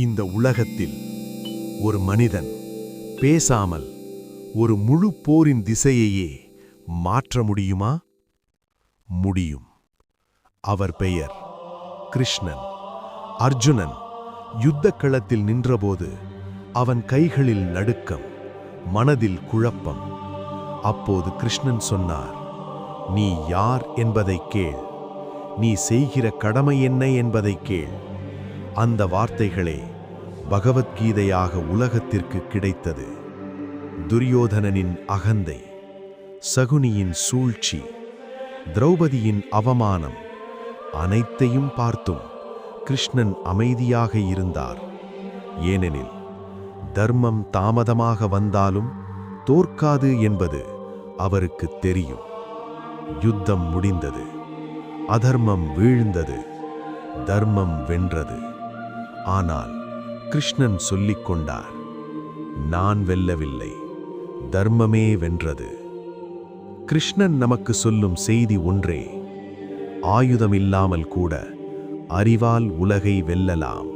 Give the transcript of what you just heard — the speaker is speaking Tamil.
இந்த உலகத்தில் ஒரு மனிதன் பேசாமல் ஒரு முழு போரின் திசையையே மாற்ற முடியுமா? முடியும். அவர் பெயர் கிருஷ்ணன். அர்ஜுனன் யுத்த களத்தில் நின்றபோது அவன் கைகளில் நடுக்கம் மனதில் குழப்பம். அப்போது கிருஷ்ணன் சொன்னார் நீ யார் என்பதைக் கேள். நீ செய்கிற கடமை என்ன என்பதைக் கேள். அந்த வார்த்தைகளே பகவத்கீதையாக உலகத்திற்கு கிடைத்தது. துரியோதனனின் அகந்தை சகுனியின் சூழ்ச்சி திரௌபதியின் அவமானம் அனைத்தையும் பார்த்தும் கிருஷ்ணன் அமைதியாக இருந்தார். ஏனெனில் தர்மம் தாமதமாக வந்தாலும் தோற்காது என்பது அவருக்கு தெரியும். யுத்தம் முடிந்தது. அதர்மம் வீழ்ந்தது. தர்மம் வென்றது. ஆனால் கிருஷ்ணன் சொல்லிக் கொண்டார் நான் வெல்லவில்லை தர்மமே வென்றது. கிருஷ்ணன் நமக்கு சொல்லும் செய்தி ஒன்றே ஆயுதம் இல்லாமல் கூட அறிவால் உலகை வெல்லலாம்.